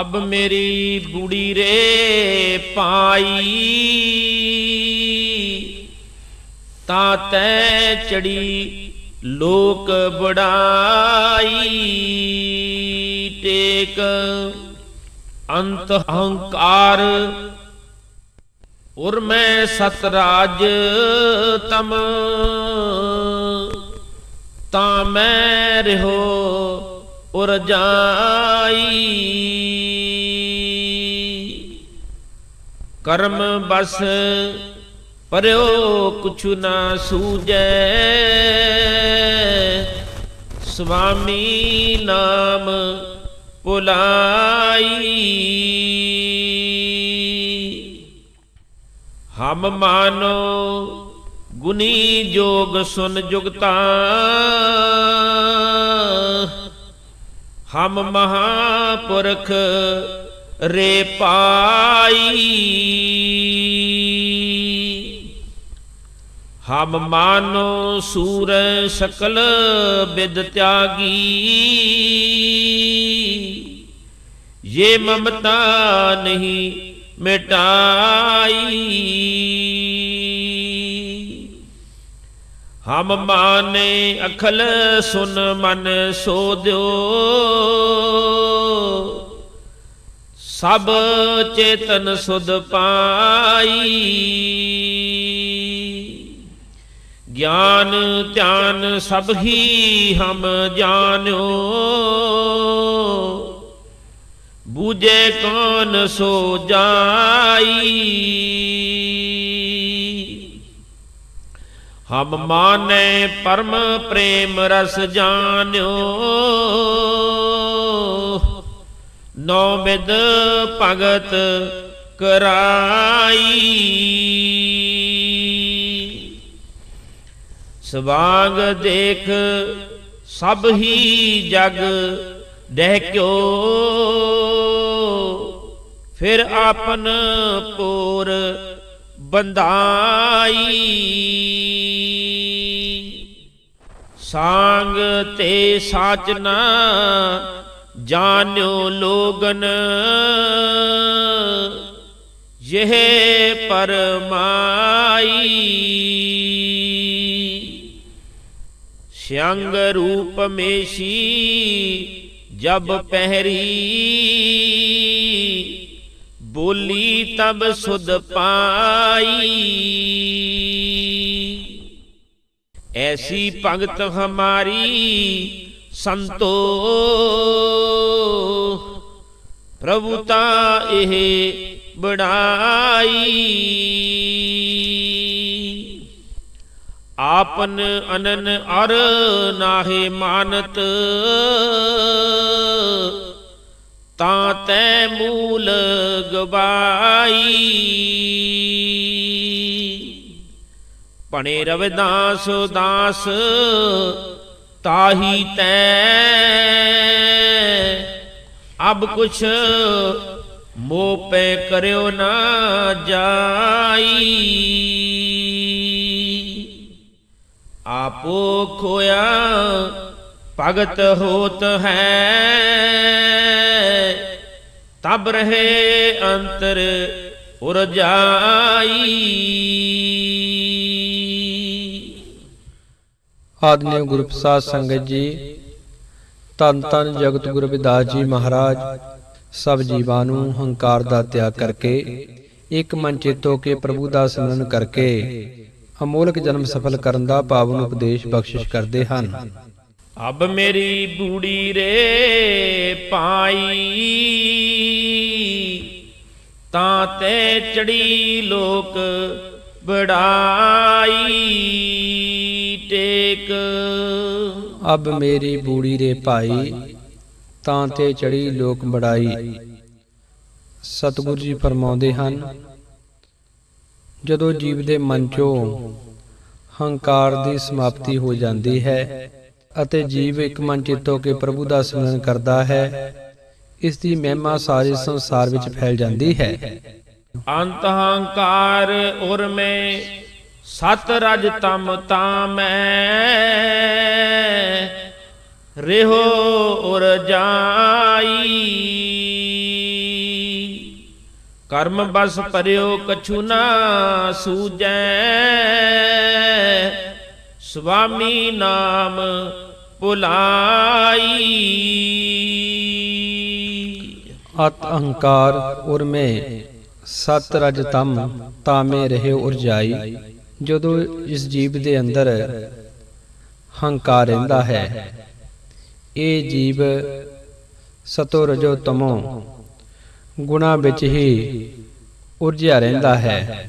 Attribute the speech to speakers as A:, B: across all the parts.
A: ਅਬ ਮੇਰੀ ਬੁੜੀ ਰੇ ਪਾਈ। ਤਾਂ ਤੈ ਚੜੀ ਲੋਕ ਬੜਾਈ ਟੇਕ ਅੰਤ ਹੰਕਾਰ। ਉਰ ਮੈਂ ਸਤਰਾਜ ਤਮ। ਤਾਂ ਮੈਂ ਰਹੋ ਉਰ ਕਰਮ ਬਸ ਪਰਿਓ ਕੁਛੁ ਨਾ ਸੂਜੈ ਸੁਆਮੀ ਨਾਮ ਪੁਲਾਈ ਹਮ ਮਾਨੋ ਗੁਨੀ ਜੋਗ ਸੁਨ ਜੁਗਤਾ। ਹਮ ਮਹਾਪੁਰਖ ਰੇ ਪਾਈ ਹਮ ਮਾਨੋ ਸੂਰ ਸਕਲ ਬਿਦ ਤਿਆਗੀ ये ममता नहीं मिटाई ਹਮ ਮਾਨੇ ਅਖਲ ਸੁਨ ਮਨ ਸੋ ਦਿਓ ਸਭ ਚੇਤਨ ਸੁਧ ਪਾਈ। ਗਿਆਨ ਧਿਆਨ ਸਭ ਹੀ ਹਮ ਜਾਣਿਓ। ਬੂਝੇ ਕੌਣ ਸੋ ਜਾਈ। ਹਮ ਮਾਨੇ ਪਰਮ ਪ੍ਰੇਮ ਰਸ ਜਾਣਿਓ। ਨੌ ਬਿਦ ਭਗਤ ਕਰਾਈ। ਸਵਾਂਗ ਦੇਖ ਸਭ ਹੀ ਜਗ ਡਹਿਕਿਓ। ਫਿਰ ਆਪਨ ਪੂਰ ਬੰਧਾਈ। ਸਾੰਗ ਤੇ ਸਾਚਨਾ ਜਾਣਿਓ ਲੋਗਨ। ਇਹ ਪਰਮਾਈ। ਸਿਅੰਗ ਰੂਪ ਮੇਸ਼ੀ ਜਬ ਪਹਿਰੀ। ਬੋਲੀ ਤਬ ਸੁਧ ਪਾਈ। ਐਸੀ ਭਗਤ ਹਮਾਰੀ ਸੰਤੋ, ਪ੍ਰਭੂ ਤਾ ਇਹ ਬੜਾਈ। ਆਪਨ ਅਨਨ ਅਰ ਨਾਹੇ ਮਾਨਤ ਤਾਂ ਤੈ ਮੂਲ ਗਵਾਈ। ਭਣੇ ਰਵਿਦਾਸ ਦਾਸ ਤਾਹੀ ਤੈ। ਅਬ ਕੁਛ ਮੋਹ ਪੈ ਕਰਿਓ ਨਾ ਜਾਈ। ਆਪੋ ਖੋਇਆ ਭਗਤ ਹੋਤ ਹੈ, ਤਬ ਰਹੇ ਅੰਤਰ ਉਰਜਾਈ
B: ਆਦਿਨਿਓ ਗੁਰੂ ਪ੍ਰਸਾਦ ਸੰਗਤ ਜੀ ਤਨ ਤਨ ਜਗਤ ਗੁਰੂ ਰਵਿਦਾਸ ਜੀ ਮਹਾਰਾਜ, ਸਭ ਜੀਵਾਂ ਨੂੰ ਹੰਕਾਰ ਦਾ ਤਿਆਗ ਕਰਕੇ, ਇੱਕ ਮਨ ਚੇਤੋ ਕੇ ਪ੍ਰਭੂ ਦਾ ਸਿਮਰਨ ਕਰਕੇ, ਅਮੋਲਕ ਜਨਮ ਸਫਲ ਕਰਨ ਦਾ ਪਾਵਨ ਉਪਦੇਸ਼ ਬਖਸ਼ਿਸ਼ ਕਰਦੇ ਹਨ।
A: ਅਬ ਮੇਰੀ ਬੂੜੀ ਰੇ ਪਾਈ ਤਾਂ ਤੇ ਚੜੀ ਲੋਕ ਬੜਾਈ ਟੇਕ।
B: ਅਬ ਮੇਰੀ ਬੂੜੀ ਰੇ ਭਾਈ ਤਾਂ ਤੇ ਚੜੀ ਲੋਕ ਬੜਾਈ ਸਤਿਗੁਰੂ ਜੀ ਫਰਮਾਉਂਦੇ ਹਨ, ਜਦੋਂ ਜੀਵ ਦੇ ਮਨ ਚੋਂ ਹੰਕਾਰ ਦੀ ਸਮਾਪਤੀ ਹੋ ਜਾਂਦੀ ਹੈ ਅਤੇ ਜੀਵ ਇੱਕ ਮਨ ਚਿੱਤ ਹੋ ਕੇ ਪ੍ਰਭੂ ਦਾ ਸਿਮਰਨ ਕਰਦਾ ਹੈ। ਇਸ ਦੀ ਮਹਿਮਾ ਸਾਰੇ ਸੰਸਾਰ ਵਿੱਚ ਫੈਲ ਜਾਂਦੀ ਹੈ।
A: ਅੰਤ ਹੰਕਾਰ ਉਰ ਮੈਂ ਸਤ ਰਜ ਤਮ ਤਾਂ ਮੈਂ ਰਹਿਓ ਉਰ ਜਾਈ। ਕਰਮ ਬਸ ਪਰਿਓ ਕਛੂ ਨਾ ਸੂਜੈ। ਸੁਆਮੀ ਨਾਮ ਭੁਲਾਈ।
B: ਅਤ ਅਹੰਕਾਰ ਉਰ ਸਤ ਰਜ ਤਮ, ਤਾਮੇ ਰਹੇ ਉਰਜਾਈ। ਜਦੋਂ ਇਸ ਜੀਵ ਦੇ ਅੰਦਰ ਹੰਕਾਰ ਰਹਿੰਦਾ ਹੈ, ਇਹ ਜੀਵ ਸਤੋ ਰਜੋ ਤਮੋ, ਗੁਣਾ ਵਿੱਚ ਹੀ ਉਰਜਿਆ ਰਹਿੰਦਾ ਹੈ।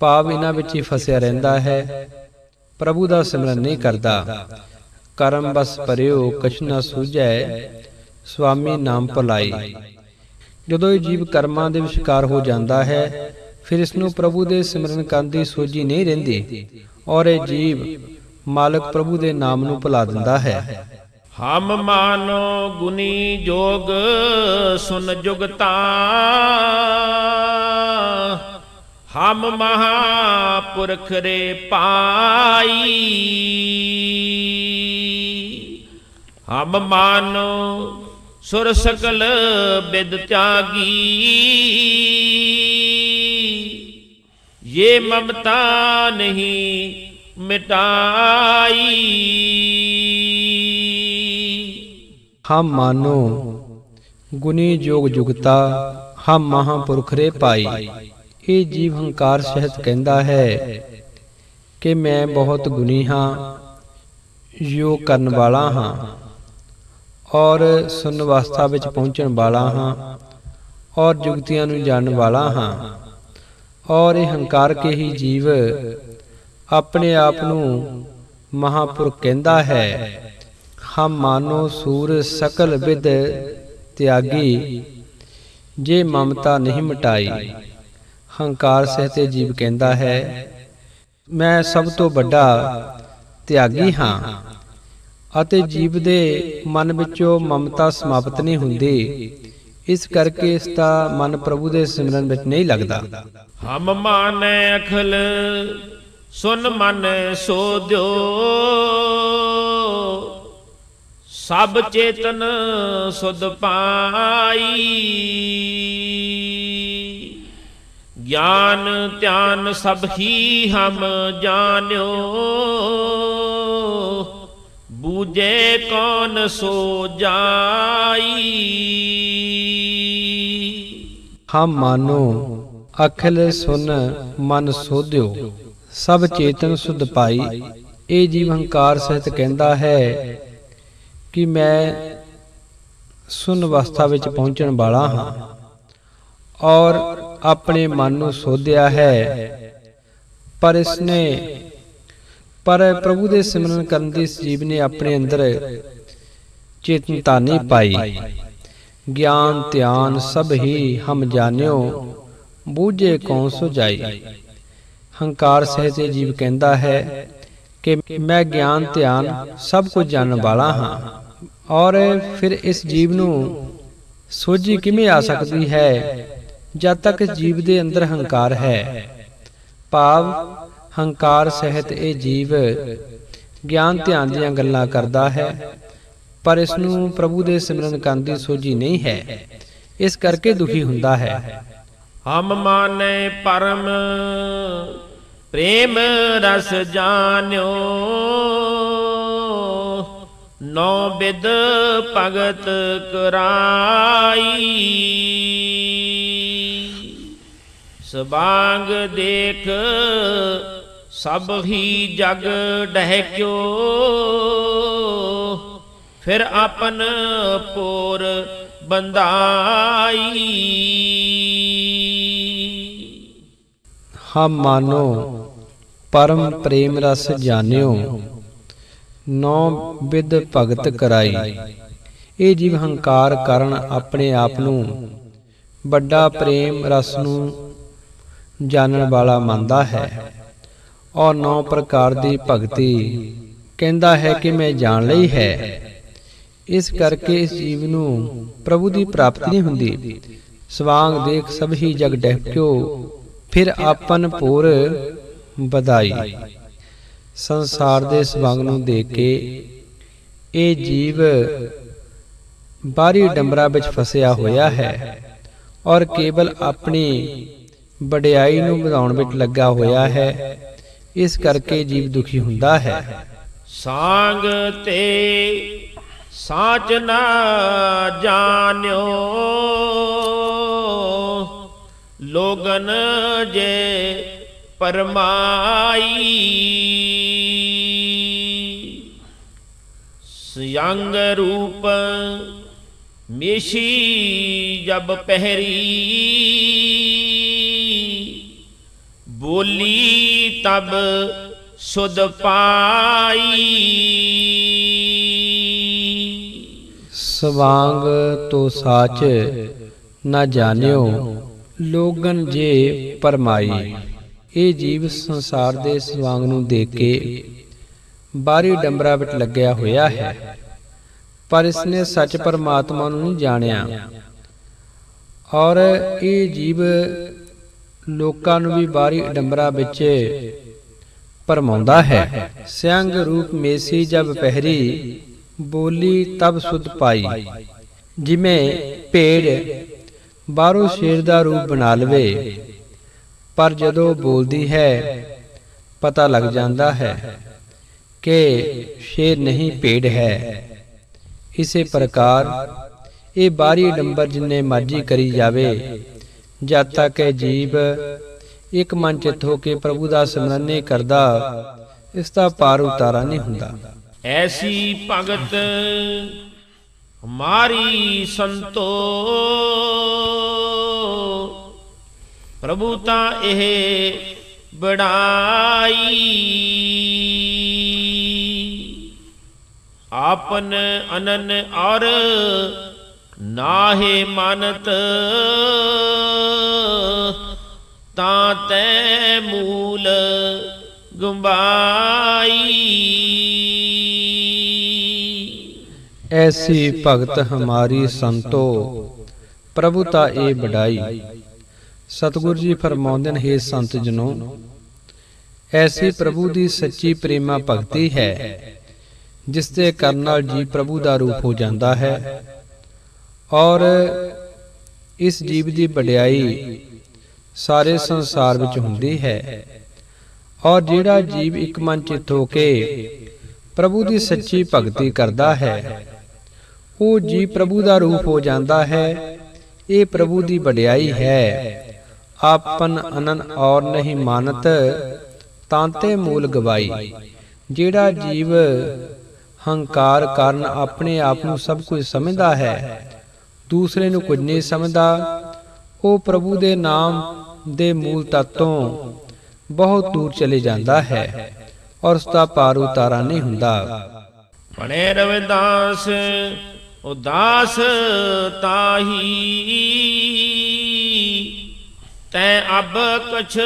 B: ਭਾਵ ਇਹਨਾਂ ਵਿੱਚ ਹੀ ਫਸਿਆ ਰਹਿੰਦਾ ਹੈ, ਪ੍ਰਭੂ ਦਾ ਸਿਮਰਨ ਨਹੀਂ ਕਰਦਾ। ਕਰਮ ਬਸ ਪਰਿਓ ਕਛ ਨਾ ਸੂਝੈ, ਸੁਆਮੀ ਨਾਮ ਭੁਲਾਈ। ਜਦੋਂ ਇਹ ਜੀਵ ਕਰਮਾਂ ਦੇ ਵਿਚਕਾਰ ਹੋ ਜਾਂਦਾ ਹੈ, ਫਿਰ ਇਸ ਨੂੰ ਪ੍ਰਭੂ ਦੇ ਸਿਮਰਨ ਕਰਨ ਦੀ ਸੋਝੀ ਨਹੀਂ ਰਹਿੰਦੀ ਔਰ ਇਹ ਜੀਵ ਮਾਲਕ ਪ੍ਰਭੂ ਦੇ ਨਾਮ ਨੂੰ ਭੁਲਾ ਦਿੰਦਾ ਹੈ।
A: ਹਮ ਮਾਨੋ ਗੁਨੀ ਜੋਗ, ਸੁਨ ਜੁਗਤਾ। हम महापुरख रे पाई। हम मानो सुर सकल बिद त्यागी। ये ममता नहीं मिटाई।
B: हम मानो गुनी जोग जुगता, हम महापुरख रे पाई। ਇਹ ਜੀਵ ਹੰਕਾਰ ਸਹਿਤ ਕਹਿੰਦਾ ਹੈ ਕਿ ਮੈਂ ਬਹੁਤ ਗੁਨੀ ਹਾਂ, ਯੋਗ ਕਰਨ ਵਾਲਾ ਹਾਂ ਔਰ ਸੁਨ ਅਵਸਥਾ ਵਿੱਚ ਪਹੁੰਚਣ ਵਾਲਾ ਹਾਂ ਔਰ ਜੁਗਤੀਆਂ ਨੂੰ ਜਾਣਨ ਵਾਲਾ ਹਾਂ ਔਰ ਇਹ ਹੰਕਾਰ ਕੇ ਹੀ ਜੀਵ ਆਪਣੇ ਆਪ ਨੂੰ ਮਹਾਪੁਰਖ ਕਹਿੰਦਾ ਹੈ, ਹਮ ਮਾਨੋ ਸੂਰ ਸਕਲ ਵਿਦ ਤਿਆਗੀ, ਜੇ ਮਮਤਾ ਨਹੀਂ ਮਟਾਈ। ਹੰਕਾਰ ਸਹਿਤੇ ਜੀਵ ਕਹਿੰਦਾ ਹੈ, ਮੈਂ ਸਭ ਤੋਂ ਵੱਡਾ ਤਿਆਗੀ ਹਾਂ ਅਤੇ ਜੀਵ ਦੇ ਮਨ ਵਿੱਚੋਂ ਮਮਤਾ ਸਮਾਪਤ ਨਹੀਂ ਹੁੰਦੀ। ਇਸ ਕਰਕੇ ਇਸ ਦਾ ਮਨ ਪ੍ਰਭੂ ਦੇ ਸਿਮਰਨ ਵਿੱਚ ਨਹੀਂ ਲੱਗਦਾ।
A: ਹਮ ਮਾਨੈ ਅਖਲ, ਸੁਨ ਮਨ ਸੋ ਦਿਓ ਸਭ ਚੇਤਨ ਸੁਧ ਪਾਈ। ਗਿਆਨ ਧਿਆਨ ਸਭ ਹੀ ਹਮ ਜਾਣਿਓ। ਬੂਝੇ ਕੌਣ ਸੋ ਜਾਈ।
B: ਹਮ ਮਾਨੋ, ਅਖਲ ਸੁਨ ਮਨ ਸੋਧਿਓ। ਸਭ ਚੇਤਨ ਸੁਧ ਪਾਈ। ਇਹ ਜੀਵ ਹੰਕਾਰ ਸਹਿਤ ਕਹਿੰਦਾ ਹੈ ਕਿ ਮੈਂ ਸੁਨ ਅਵਸਥਾ ਵਿੱਚ ਪਹੁੰਚਣ ਵਾਲਾ ਹਾਂ। ਔਰ ਆਪਣੇ ਮਨ ਨੂੰ ਸੋਧਿਆ ਹੈ। ਪਰ ਇਸਨੇ ਪਰ ਪ੍ਰਭੂ ਦੇ ਸਿਮਰਨ ਕਰਨ ਦੀ ਜੀਵ ਨੇ ਆਪਣੇ ਅੰਦਰ ਚੇਤਨਤਾ ਨਹੀਂ ਪਾਈ। ਗਿਆਨ, ਧਿਆਨ ਸਭ ਹੀ ਹਮ ਜਾਣਿਓ, ਬੂਝੇ ਕੌਣ ਸੁਝਾਈ ਹੰਕਾਰ ਸਹਿਤ ਜੀਵ ਕਹਿੰਦਾ ਹੈ ਕਿ ਮੈਂ ਗਿਆਨ, ਧਿਆਨ ਸਭ ਕੁਝ ਜਾਣਨ ਵਾਲਾ ਹਾਂ ਔਰ ਫਿਰ ਇਸ ਜੀਵ ਨੂੰ ਸੋਝੀ ਕਿਵੇਂ ਆ ਸਕਦੀ ਹੈ? ਜਦ ਤੱਕ ਜੀਵ ਦੇ ਅੰਦਰ ਹੰਕਾਰ ਹੈ। ਭਾਵ ਹੰਕਾਰ ਸਹਿਤ ਇਹ ਜੀਵ ਗਿਆਨ ਧਿਆਨ ਦੀਆਂ ਗੱਲਾਂ ਕਰਦਾ ਹੈ। ਪਰ ਇਸ ਨੂੰ ਪ੍ਰਭੂ ਦੇ ਸਿਮਰਨ ਕਰਨ ਦੀ ਸੋਝੀ ਨਹੀਂ ਹੈ। ਇਸ ਕਰਕੇ ਦੁਖੀ ਹੁੰਦਾ ਹੈ।
A: ਹਮ ਮਾਨੈ ਪਰਮ ਪ੍ਰੇਮ ਰਸ ਜਾਣਿਓ। ਨੌ ਬਿਦ ਭਗਤ ਕਰਾਈ। ਸਬਾਂਗ ਦੇਖ, ਸਭ ਹੀ ਜਗ ਡਹਿਕਿਓ। ਫਿਰ ਆਪਨ ਪੋਰ ਬੰਦਾਈ
B: ਹਮ ਮਾਨੋ, ਪਰਮ ਪ੍ਰੇਮ ਰਸ ਜਾਣਿਓ। ਨੌ ਵਿਦ ਭਗਤ ਕਰਾਈ। ਇਹ ਜੀਵ ਹੰਕਾਰ ਕਰਨ ਆਪਣੇ ਆਪ ਨੂੰ ਵੱਡਾ ਪ੍ਰੇਮ ਰਸ ਨੂੰ ਜਾਣਨ ਵਾਲਾ ਮੰਨਦਾ ਹੈ। ਔਰ ਨੌ ਪ੍ਰਕਾਰ ਦੀ ਭਗਤੀ ਕਹਿੰਦਾ ਹੈ ਕਿ ਮੈਂ ਜਾਣ ਲਈ ਹੈ। ਇਸ ਕਰਕੇ ਇਸ ਜੀਵ ਨੂੰ ਪ੍ਰਭੂ ਦੀ ਪ੍ਰਾਪਤੀ ਨਹੀਂ ਹੁੰਦੀ। ਸਵਾਂਗ ਦੇਖ ਸਭ ਹੀ ਜਗ ਡਹਿਕਿਓ ਫਿਰ ਆਪਨ ਪੂਰ ਵਧਾਈ। ਸੰਸਾਰ ਦੇ ਸਵਾਂਗ ਨੂੰ ਦੇਖ ਕੇ ਇਹ ਜੀਵ ਬਾਹਰੀ ਡੰਬਰਾ ਵਿੱਚ ਫਸਿਆ ਹੋਇਆ ਹੈ। ਔਰ ਕੇਵਲ ਆਪਣੀ ਵਡਿਆਈ ਨੂੰ ਵਧਾਉਣ ਵਿੱਚ ਲੱਗਾ ਹੋਇਆ ਹੈ। ਇਸ ਕਰਕੇ ਜੀਵ ਦੁਖੀ ਹੁੰਦਾ ਹੈ।
A: ਸਾੰਗ ਤੇ ਸਾਚ ਨਾ ਜਾਣਿਓ। ਲੋਗਨ ਜੇ ਪਰਮਾਈ। ਸੰਗ ਰੂਪ ਮੇਸ਼ੀ ਜਬ ਪਹਿਰੀ। ਬੋਲੀ ਤਬ ਸੁਧ ਪਾਈ।
B: ਸਵਾਂਗ ਤੋ ਸਾਚ ਨਾ ਜਾਣਿਓ, ਲੋਗਨ ਜੇ ਪਰਮਾਈ। ਇਹ ਜੀਵ ਸੰਸਾਰ ਦੇ ਸਵਾਂਗ ਨੂੰ ਦੇਖ ਕੇ ਬਾਹਰੀ ਡੰਬਰਾ ਵਿੱਚ ਲੱਗਿਆ ਹੋਇਆ ਹੈ, ਪਰ ਇਸਨੇ ਸੱਚ ਪਰਮਾਤਮਾ ਨੂੰ ਨਹੀਂ ਜਾਣਿਆ। ਔਰ ਇਹ ਜੀਵ ਲੋਕਾਂ ਨੂੰ ਵੀ ਬਾਹਰੀ ਡੰਬਰਾ ਵਿੱਚ ਭਰਮਾਉਂਦਾ ਹੈ। ਸਿਆੰਗ ਰੂਪ ਮੇਸੀ ਜਬ ਪਹਿਰੀ, ਬੋਲੀ ਤਬ ਸੁਧ ਪਾਈ। ਜਿਵੇਂ ਭੇੜ ਬਾਹਰੋਂ ਸ਼ੇਰ ਦਾ ਰੂਪ ਬਣਾ ਲਵੇ, ਪਰ ਜਦੋਂ ਬੋਲਦੀ ਹੈ, ਪਤਾ ਲੱਗ ਜਾਂਦਾ ਹੈ ਕਿ ਸ਼ੇਰ ਨਹੀਂ ਭੇਡ ਹੈ। ਇਸੇ ਪ੍ਰਕਾਰ ਇਹ ਬਾਹਰੀ ਡੰਬਰ ਜਿੰਨੇ ਮਰਜ਼ੀ ਕਰੀ ਜਾਵੇ ਜਦ ਤੱਕ ਇਹ ਜੀਵ ਇੱਕ ਮਨ ਚਿੱਤ ਹੋ ਕੇ ਪ੍ਰਭੂ ਦਾ ਸਿਮਰਨ ਨਹੀਂ ਕਰਦਾ, ਇਸ ਦਾ ਪਾਰ ਉਤਾਰਾ ਨਹੀਂ ਹੁੰਦਾ।
A: ਐਸੀ ਭਗਤ ਹਮਾਰੀ ਸੰਤੋ। ਪ੍ਰਭੂ ਤਾਂ ਇਹ ਬੜਾਈ ਆਪਨ ਅਨਨ ਔਰ ਨਾਹੇ ਮਨਤ, ਤਾਂ ਤੈ ਮੂਲ ਗੁੰਬਾਈ।
B: ਐਸੀ ਭਗਤ ਹਮਾਰੀ ਸੰਤੋ, ਪ੍ਰਭੂ ਤਾ ਇਹ ਬੜਾਈ ਸਤਿਗੁਰ ਜੀ ਫਰਮਾਉਂਦੇ ਨੇ ਹੇ ਸੰਤ ਜਨੋ, ਐਸੀ ਪ੍ਰਭੂ ਦੀ ਸੱਚੀ ਪ੍ਰੇਮਾ ਭਗਤੀ ਹੈ, ਜਿਸ ਦੇ ਕਰਨ ਨਾਲ ਜੀ ਪ੍ਰਭੂ ਦਾ ਰੂਪ ਹੋ ਜਾਂਦਾ ਹੈ। ਔਰ ਇਸ ਜੀਵ ਦੀ ਵਡਿਆਈ ਸਾਰੇ ਸੰਸਾਰ ਵਿੱਚ ਹੁੰਦੀ ਹੈ। ਔਰ ਜਿਹੜਾ ਜੀਵ ਇੱਕ ਮਨ ਚਿੱਤ ਹੋ ਕੇ ਪ੍ਰਭੂ ਦੀ ਸੱਚੀ ਭਗਤੀ ਕਰਦਾ ਹੈ, ਉਹ ਜੀਵ ਪ੍ਰਭੂ ਦਾ ਰੂਪ ਹੋ ਜਾਂਦਾ ਹੈ। ਇਹ ਪ੍ਰਭੂ ਦੀ ਵਡਿਆਈ ਹੈ। ਆਪਨ ਅਨਨ ਔਰ ਨਹੀਂ ਮਾਨਤ ਤਾਂਤੇ ਮੂਲ ਗਵਾਈ ਜਿਹੜਾ ਜੀਵ ਹੰਕਾਰ ਕਾਰਨ ਆਪਣੇ ਆਪ ਨੂੰ ਸਭ ਕੁਝ ਸਮਝਦਾ ਹੈ ਦੂਸਰੇ ਨੂੰ ਕੁਝ ਨਹੀਂ ਸਮਝਦਾ। ਉਹ ਪ੍ਰਭੂ ਦੇ ਨਾਮ ਦੇ ਮੂਲ ਤੱਤ ਤੋਂ ਬਹੁਤ ਦੂਰ ਚਲੇ ਜਾਂਦਾ ਹੈ ਔਰ ਉਸ ਦਾ ਪਾਰ ਉਤਾਰਾ ਨਹੀਂ ਹੁੰਦਾ।
A: ਬਣੇ ਰਵਿਦਾਸ ਉਦਾਸ ਤਾਹੀ। ਤੈ ਅਬ ਕਛ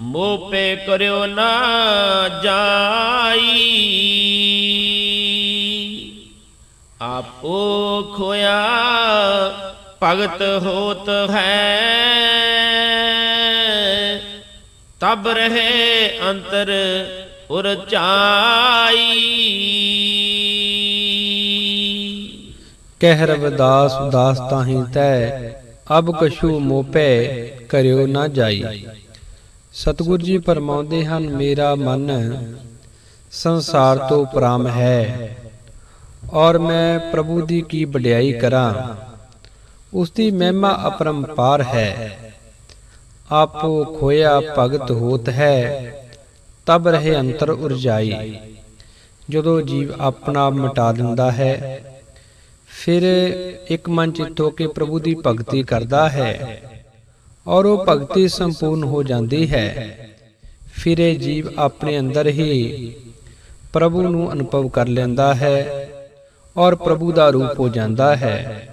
A: ਮੋਪੇ ਕਰਿਓ ਨਾ ਜਾਈ। ਆਪੋ ਖੋਇਆ ਭਗਤ ਹੋਤ ਹੈ। ਤਬ ਰਹੇ ਅੰਤਰ ਉਰਚਾਈ
B: ਕਹਿ ਰਵਿਦਾਸ ਉਦਾਸ ਤਾਹੀ ਤੈ, ਅਬ ਕਛੂ ਮੋਪੈ ਕਰਿਓ ਨਾ ਜਾਈ। ਸਤਿਗੁਰੂ ਜੀ ਫਰਮਾਉਂਦੇ ਹਨ, ਮੇਰਾ ਮਨ ਸੰਸਾਰ ਤੋਂ ਉਪਰਾਮ ਹੈ ਔਰ ਮੈਂ ਪ੍ਰਭੂ ਦੀ ਕੀ ਵਡਿਆਈ ਕਰਾਂ? ਉਸ ਦੀ ਮਹਿਮਾ ਅਪਰੰਪਾਰ ਹੈ। ਆਪੋ ਖੋਇਆ ਭਗਤ ਹੋਤ ਹੈ, ਤਬ ਰਹੇ ਅੰਤਰ ਉਰਜਾਈ। ਜਦੋਂ ਜੀਵ ਆਪਣਾ ਆਪ ਮਿਟਾ ਦਿੰਦਾ ਹੈ, ਫਿਰ ਇੱਕ ਮਨ ਚਿੱਤ ਹੋ ਕੇ ਪ੍ਰਭੂ ਦੀ ਭਗਤੀ ਕਰਦਾ ਹੈ ਔਰ ਉਹ ਭਗਤੀ ਸੰਪੂਰਨ ਹੋ ਜਾਂਦੀ ਹੈ। ਫਿਰ ਇਹ ਜੀਵ ਆਪਣੇ ਅੰਦਰ ਹੀ ਪ੍ਰਭੂ ਨੂੰ ਅਨੁਭਵ ਕਰ ਲੈਂਦਾ ਹੈ ਔਰ ਪ੍ਰਭੂ ਦਾ ਰੂਪ ਹੋ ਜਾਂਦਾ ਹੈ।